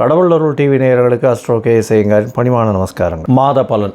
கடவுளருள் TV நேயர்களுக்கு astro K செய்யுங்க பணிவான நமஸ்காரங்கள். மாத பலன்.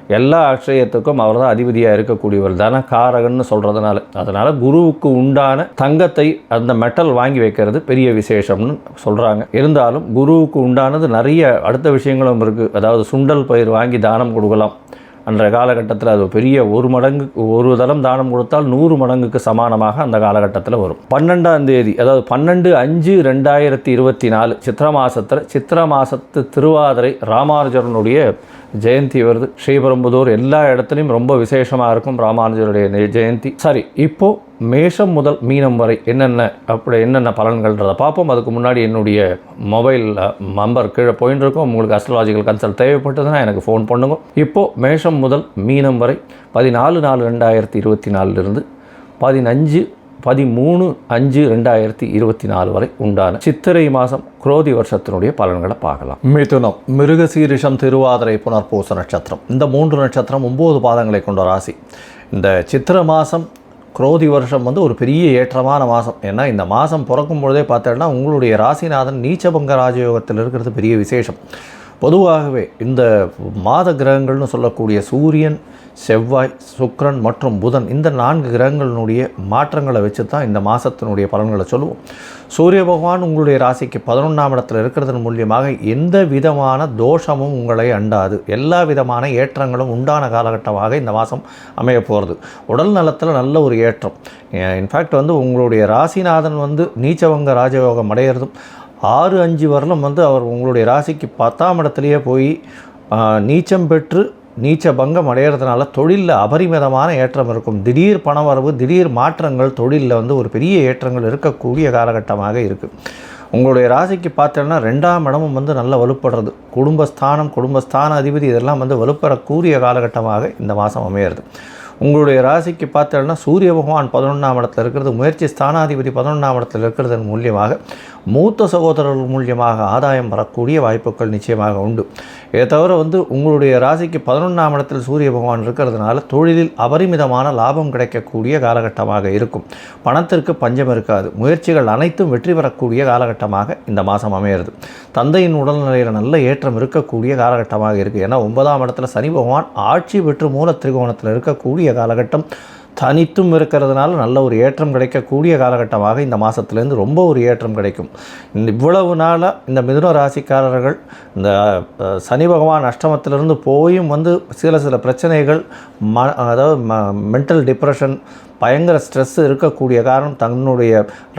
எல்லா அக்ஷயத்துக்கும் அவர் தான் அதிபதியாக இருக்கக்கூடியவர் தனகாரகன்னு சொல்கிறதுனால அதனால் குருவுக்கு உண்டான தங்கத்தை அந்த மெட்டல் வாங்கி வைக்கிறது பெரிய விசேஷம்னு சொல்கிறாங்க இருந்தாலும் குருவுக்கு உண்டானது நிறைய அடுத்த விஷயங்களும் இருக்குது அதாவது சுண்டல் பயிர் வாங்கி தானம் கொடுக்கலாம். அன்றைய காலகட்டத்தில் அது பெரிய ஒரு மடங்கு ஒரு தளம் தானம் கொடுத்தால் நூறு மடங்குக்கு சமானமாக அந்த காலகட்டத்தில் வரும். பன்னெண்டாம் தேதி அதாவது பன்னெண்டு அஞ்சு ரெண்டாயிரத்தி இருபத்தி நாலு சித்திர மாசத்தில் சித்திர மாசத்து திருவாதிரை ராமானுஜரனுடைய ஜெயந்தி வருது. ஸ்ரீபெரும்புதூர் எல்லா இடத்துலையும் ரொம்ப விசேஷமாக இருக்கும் ராமானுஜருடைய ஜெயந்தி. சரி இப்போது மேஷம் முதல் மீனம் வரை என்னென்ன அப்படி என்னென்ன பலன்கள்ன்றதை பார்ப்போம். அதுக்கு முன்னாடி என்னுடைய மொபைல் நம்பர் கீழே போயின்னு இருக்கும் உங்களுக்கு அஸ்ட்ராலஜிக்கல் கன்சல்ட் தேவைப்பட்டதுன்னா எனக்கு ஃபோன் பண்ணுங்க. இப்போது மேஷம் முதல் மீனம் வரை பதினாலு நாலு ரெண்டாயிரத்தி இருபத்தி நாலுலேருந்து பதினஞ்சு பதிமூணு அஞ்சு ரெண்டாயிரத்தி இருபத்தி நாலு வரை உண்டான சித்திரை மாதம் குரோதி வருஷத்தினுடைய பலன்களை பார்க்கலாம். மிதுனம் மிருகசீரிஷம் திருவாதிரை புனர்பூச நட்சத்திரம். இந்த மூன்று நட்சத்திரம் ஒம்பது பாதங்களை கொண்ட ராசி. இந்த சித்திர மாதம் குரோதி வருஷம் வந்து ஒரு பெரிய ஏற்றமான மாதம். ஏன்னா இந்த மாதம் பிறக்கும் பொழுதே பார்த்தோன்னா உங்களுடைய ராசிநாதன் நீச்சபங்க ராஜயோகத்தில் இருக்கிறது பெரிய விசேஷம். பொதுவாகவே இந்த மாத கிரகங்கள்னு சொல்லக்கூடிய சூரியன் செவ்வாய் சுக்ரன் மற்றும் புதன் இந்த நான்கு கிரகங்களினுடைய மாற்றங்களை வச்சு தான் இந்த மாதத்தினுடைய பலன்களை சொல்லுவோம். சூரிய பகவான் உங்களுடைய ராசிக்கு பதினொன்றாம் இடத்துல இருக்கிறதன் மூலியமாக எந்த விதமான தோஷமும் உங்களை அண்டாது. எல்லா விதமான ஏற்றங்களும் உண்டான காலகட்டமாக இந்த மாதம் அமைய போகிறது உடல் நலத்தில் நல்ல ஒரு ஏற்றம். இன்ஃபேக்ட் வந்து உங்களுடைய ராசிநாதன் வந்து நீச்சவங்க ராஜயோகம் அடையிறதும் ஆறு அஞ்சு வரலும் வந்து அவர் உங்களுடைய ராசிக்கு பத்தாம் இடத்துலையே போய் நீச்சம் பெற்று நீச்ச பங்கம் அடையிறதுனால தொழிலில் அபரிமிதமான ஏற்றம் இருக்கும். திடீர் பணவரவு திடீர் மாற்றங்கள் தொழிலில் வந்து ஒரு பெரிய ஏற்றங்கள் இருக்கக்கூடிய காலகட்டமாக இருக்குது உங்களுடைய ராசிக்கு பார்த்தோன்னா ரெண்டாம் இடமும் வந்து நல்ல வலுப்படுறது. குடும்பஸ்தானம் குடும்பஸ்தான அதிபதி இதெல்லாம் வந்து வலுப்பெறக்கூடிய காலகட்டமாக இந்த மாதம் அமையிறது. உங்களுடைய ராசிக்கு பார்த்தோன்னா சூரிய பகவான் பதினொன்றாம் இடத்துல இருக்கிறது முயற்சி ஸ்தானாதிபதி பதினொன்றாம் இடத்துல இருக்கிறதன் மூலியமாக மூத்த சகோதரர்கள் மூலியமாக ஆதாயம் வரக்கூடிய வாய்ப்புகள் நிச்சயமாக உண்டு. இதை தவிர வந்து உங்களுடைய ராசிக்கு பதினொன்றாம் இடத்தில் சூரிய பகவான் இருக்கிறதுனால தொழிலில் அபரிமிதமான லாபம் கிடைக்கக்கூடிய காலகட்டமாக இருக்கும். பணத்திற்கு பஞ்சம் இருக்காது. முயற்சிகள் அனைத்தும் வெற்றி பெறக்கூடிய காலகட்டமாக இந்த மாதம் அமையிறது. தந்தையின் உடல்நிலையில் நல்ல ஏற்றம் இருக்கக்கூடிய காலகட்டமாக இருக்குது ஏன்னா ஒன்பதாம் இடத்துல சனி பகவான் ஆட்சி பெற்று மூல திரிகோணத்தில் இருக்கக்கூடிய காலகட்டம். தனித்தும் இருக்கிறதுனால நல்ல ஒரு ஏற்றம் கிடைக்கக்கூடிய காலகட்டமாக இந்த மாதத்துலேருந்து ரொம்ப ஒரு ஏற்றம் கிடைக்கும். இந்த இவ்வளவு நாளாக இந்த மிதுன ராசிக்காரர்கள் இந்த சனி பகவான் அஷ்டமத்திலிருந்து போயும் வந்து சில சில பிரச்சனைகள் ம அதாவது மென்டல் டிப்ரெஷன் பயங்கர ஸ்ட்ரெஸ் இருக்கக்கூடிய காரணம் தன்னுடைய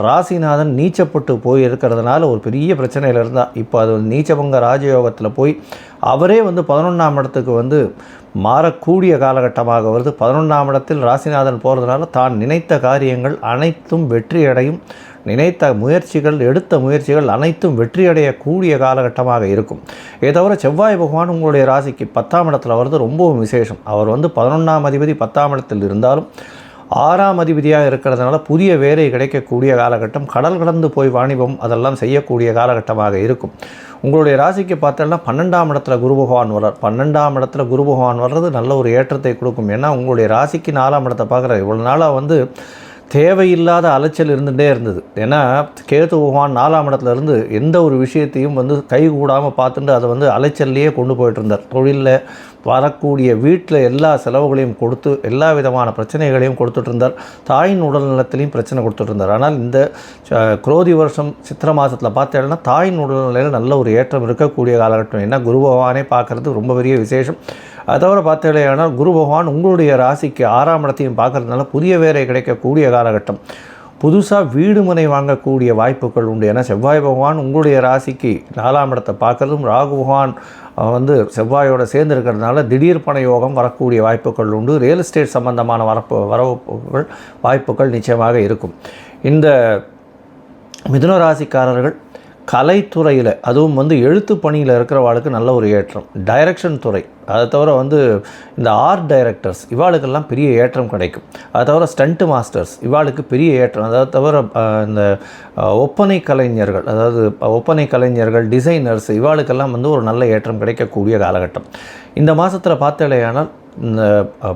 ராசிநாதன் நீச்சப்பட்டு போய் இருக்கிறதுனால ஒரு பெரிய பிரச்சனையில் இருந்தால் இப்போ அது நீச்சபங்க ராஜயோகத்தில் போய் அவரே வந்து பதினொன்றாம் இடத்துக்கு வந்து மாறக்கூடிய காலகட்டமாக வருது. பதினொன்றாம் இடத்தில் ராசிநாதன் போகிறதுனால தான் நினைத்த காரியங்கள் அனைத்தும் வெற்றியடையும். நினைத்த முயற்சிகள் எடுத்த முயற்சிகள் அனைத்தும் வெற்றியடையக்கூடிய காலகட்டமாக இருக்கும். இதை தவிர செவ்வாய் பகவான் உங்களுடைய ராசிக்கு பத்தாம் இடத்துல வருது ரொம்பவும் விசேஷம். அவர் வந்து பதினொன்றாம் அதிபதி பத்தாம் இடத்தில் இருந்தாலும் ஆறாம் அதிபதியாக இருக்கிறதுனால புதிய வேலை கிடைக்கக்கூடிய காலகட்டம் கடல் கடந்து போய் வாணிபம் அதெல்லாம் செய்யக்கூடிய காலகட்டமாக இருக்கும். உங்களுடைய ராசிக்கு பார்த்தோம்னா பன்னெண்டாம் இடத்துல குரு பகவான் வர்றார். பன்னெண்டாம் இடத்துல குரு பகவான் வர்றது நல்ல ஒரு ஏற்றத்தை கொடுக்கும். ஏன்னா உங்களுடைய ராசிக்கு நாலாம் இடத்தை பார்க்குறாரு. இவ்வளோ நாளாக வந்து தேவையில்லாத அலைச்சல் இருந்துகிட்டே இருந்தது. ஏன்னா கேத்து பகவான் நாலாம் இடத்துலேருந்து எந்த ஒரு விஷயத்தையும் வந்து கை கூடாமல் பார்த்துட்டு அதை வந்து அலைச்சல்லையே கொண்டு போயிட்டு இருந்தார். தொழிலில் வரக்கூடிய வீட்டில் எல்லா செலவுகளையும் கொடுத்து எல்லா விதமான பிரச்சனைகளையும் கொடுத்துட்டு இருந்தார். தாயின் உடல் நலத்திலையும் பிரச்சனை கொடுத்துட்டு இருந்தார். ஆனால் இந்த குரோதி வருஷம் சித்திரை மாதத்தில் பார்த்தேன்னா தாயின் உடல்நிலையில் நல்ல ஒரு ஏற்றம் இருக்கக்கூடிய காலகட்டம். ஏன்னா குரு பகவானே பார்க்குறது ரொம்ப பெரிய விசேஷம். அதோட தவிர பார்த்தீங்கன்னா குரு பகவான் உங்களுடைய ராசிக்கு ஆறாம் இடத்தையும் பார்க்கறதுனால புதிய வேலை கிடைக்கக்கூடிய காலகட்டம். புதுசாக வீடு மனை வாங்கக்கூடிய வாய்ப்புகள் உண்டு. ஏன்னா செவ்வாய் பகவான் உங்களுடைய ராசிக்கு நாலாம் இடத்தை பார்க்கறதும் ராகு பகவான் வந்து செவ்வாயோடு சேர்ந்து இருக்கிறதுனால திடீர் பண யோகம் வரக்கூடிய வாய்ப்புகள் உண்டு. ரியல் எஸ்டேட் சம்பந்தமான வரப்பு வரவுகள் வாய்ப்புகள் நிச்சயமாக இருக்கும். இந்த மிதுன ராசிக்காரர்கள் கலைத்துறையில் அதுவும் வந்து எழுத்து பணியில் இருக்கிறவாளுக்கு நல்ல ஒரு ஏற்றம். டைரக்ஷன் துறை. அதை தவிர வந்து இந்த ஆர்ட் டைரக்டர்ஸ் இவாளுக்கெல்லாம் பெரிய ஏற்றம் கிடைக்கும். அதை தவிர ஸ்டண்ட் மாஸ்டர்ஸ் இவாளுக்கு பெரிய ஏற்றம். அதை தவிர இந்த ஒப்பனை கலைஞர்கள் அதாவது ஒப்பனை கலைஞர்கள் டிசைனர்ஸ் இவாளுக்கெல்லாம் வந்து ஒரு நல்ல ஏற்றம் கிடைக்கக்கூடிய காலகட்டம். இந்த மாதத்தில் பார்த்தாலேயானால் இந்த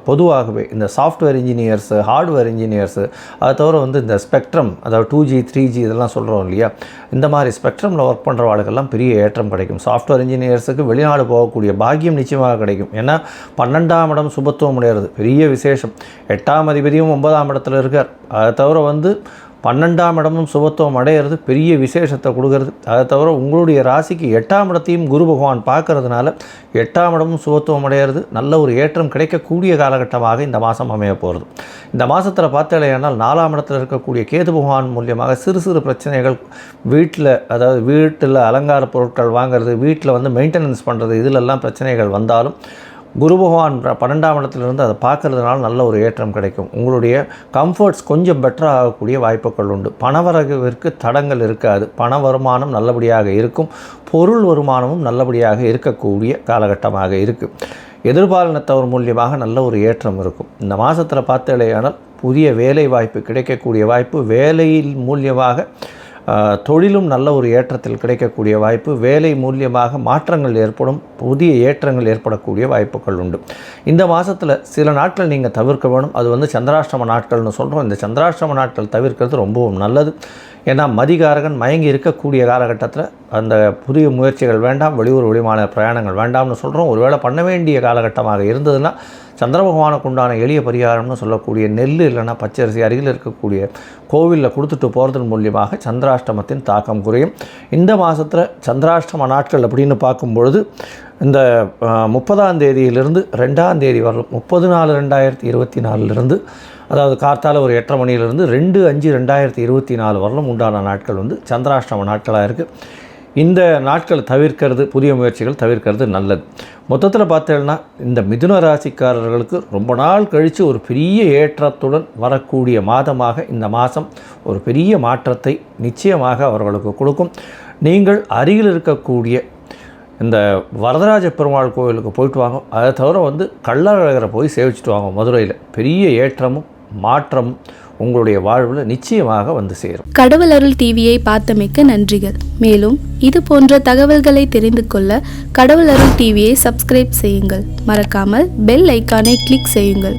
பொதுவாகவே இந்த சாஃப்ட்வேர் இன்ஜினியர்ஸு ஹார்ட்வேர் இன்ஜினியர்ஸு அதை தவிர வந்து இந்த ஸ்பெக்ட்ரம் அதாவது டூ ஜி த்ரீ ஜி இதெல்லாம் சொல்கிறோம் இல்லையா? இந்த மாதிரி ஸ்பெக்ட்ரமில் ஒர்க் பண்ணுறவாளுக்கெல்லாம் பெரிய ஏற்றம் கிடைக்கும். சாஃப்ட்வேர் இன்ஜினியர்ஸுக்கு வெளிநாடு போகக்கூடிய பாக்கியம் நிச்சயமாக கிடைக்கும். ஏன்னா பன்னெண்டாம் இடம் சுபத்துவம் உடையிறது பெரிய விசேஷம். எட்டாம் அதிபதியும் ஒன்பதாம் இடத்துல இருக்கார். அதை தவிர வந்து பன்னெண்டாம் இடமும் சுபத்துவம் அடையிறது பெரிய விசேஷத்தை கொடுக்கறது. அதை தவிர உங்களுடைய ராசிக்கு எட்டாம் இடத்தையும் குரு பகவான் பார்க்கறதுனால எட்டாம் இடமும் சுபத்துவம் அடையிறது நல்ல ஒரு ஏற்றம் கிடைக்கக்கூடிய காலகட்டமாக இந்த மாதம் அமைய போகிறது இந்த மாதத்தில் பார்த்தலையானால் நாலாம் இடத்துல இருக்கக்கூடிய கேது பகவான் மூலியமாக சிறு சிறு பிரச்சனைகள் வீட்டில் அதாவது வீட்டில் அலங்கார பொருட்கள் வாங்குறது வீட்டில் வந்து மெயின்டெனன்ஸ் பண்ணுறது இதிலெல்லாம் பிரச்சனைகள் வந்தாலும் குரு பகவான் பன்னெண்டாம் இடத்துலேருந்து அதை பார்க்கறதுனால நல்ல ஒரு ஏற்றம் கிடைக்கும். உங்களுடைய கம்ஃபர்ட்ஸ் கொஞ்சம் பெட்டராக ஆகக்கூடிய வாய்ப்புகள் உண்டு. பணவரவிற்கு தடங்கள் இருக்காது. பண வருமானம் நல்லபடியாக இருக்கும். பொருள் வருமானமும் நல்லபடியாக இருக்கக்கூடிய காலகட்டமாக இருக்குது எதிர்பாலினத்தவர் மூலியமாக நல்ல ஒரு ஏற்றம் இருக்கும். இந்த மாதத்தில் பார்த்தாலேயானால் புதிய வேலை வாய்ப்பு கிடைக்கக்கூடிய வாய்ப்பு வேலையில் மூலியமாக தொழிலும் நல்ல ஒரு ஏற்றத்தில் கிடைக்கக்கூடிய வாய்ப்பு வேலை மூலியமாக மாற்றங்கள் ஏற்படும் புதிய ஏற்றங்கள் ஏற்படக்கூடிய வாய்ப்புகள் உண்டு. இந்த மாதத்தில் சில நாட்கள் நீங்கள் தவிர்க்க வேணும். அது வந்து சந்திராஷ்டம நாட்கள்னு சொல்கிறோம் இந்த சந்திராஷ்டம நாட்கள் தவிர்க்கிறது ரொம்பவும் நல்லது. ஏன்னா மதிகாரகன் மயங்கி இருக்கக்கூடிய காலகட்டத்தில் அந்த புதிய முயற்சிகள் வேண்டாம் வெளியூர் வெளிமான பிரயாணங்கள் வேண்டாம்னு சொல்கிறோம் ஒருவேளை பண்ண வேண்டிய காலகட்டமாக இருந்ததுன்னா சந்திர பகவானுக்கு உண்டான எளிய பரிகாரம்னு சொல்லக்கூடிய நெல் இல்லைன்னா பச்சரிசி அருகில் இருக்கக்கூடிய கோவிலில் கொடுத்துட்டு போகிறதன் மூலியமாக சந்திராஷ்டமத்தின் தாக்கம் குறையும். இந்த மாதத்தில் சந்திராஷ்டம நாட்கள் அப்படின்னு பார்க்கும்பொழுது இந்த முப்பதாம் தேதியிலிருந்து ரெண்டாம் தேதி வரலும் முப்பது நாலு ரெண்டாயிரத்தி இருபத்தி நாலுலேருந்து அதாவது கார்த்தால ஒரு எட்டரை மணியிலிருந்து ரெண்டு அஞ்சு ரெண்டாயிரத்தி இருபத்தி நாலு வரலும் உண்டான நாட்கள் வந்து சந்திராஷ்டம நாட்களாக இருக்குது இந்த நாட்களை தவிர்க்கிறது புதிய முயற்சிகள் தவிர்க்கிறது நல்லது. மொத்தத்தில் பார்த்தேன்னா இந்த மிதுன ராசிக்காரர்களுக்கு ரொம்ப நாள் கழித்து ஒரு பெரிய ஏற்றத்துடன் வரக்கூடிய மாதமாக இந்த மாதம் ஒரு பெரிய மாற்றத்தை நிச்சயமாக அவர்களுக்கு கொடுக்கும். நீங்கள் அருகில் இருக்கக்கூடிய இந்த வரதராஜ பெருமாள் கோவிலுக்கு போயிட்டு வாங்க. அதை தவிர வந்து கள்ளழகரை போய் சேவிச்சுட்டு வாங்க மதுரையில். பெரிய ஏற்றமும் மாற்றமும் உங்களுடைய வாழ்வில் நிச்சயமாக வந்து சேரும். கடவுள் அருள் டிவியை பார்த்தமைக்க நன்றிகள். மேலும் இது போன்ற தகவல்களை தெரிந்து கொள்ள கடவுள் அருள் டிவியை சப்ஸ்கிரைப் செய்யுங்கள். மறக்காமல் பெல் ஐக்கானை கிளிக் செய்யுங்கள்.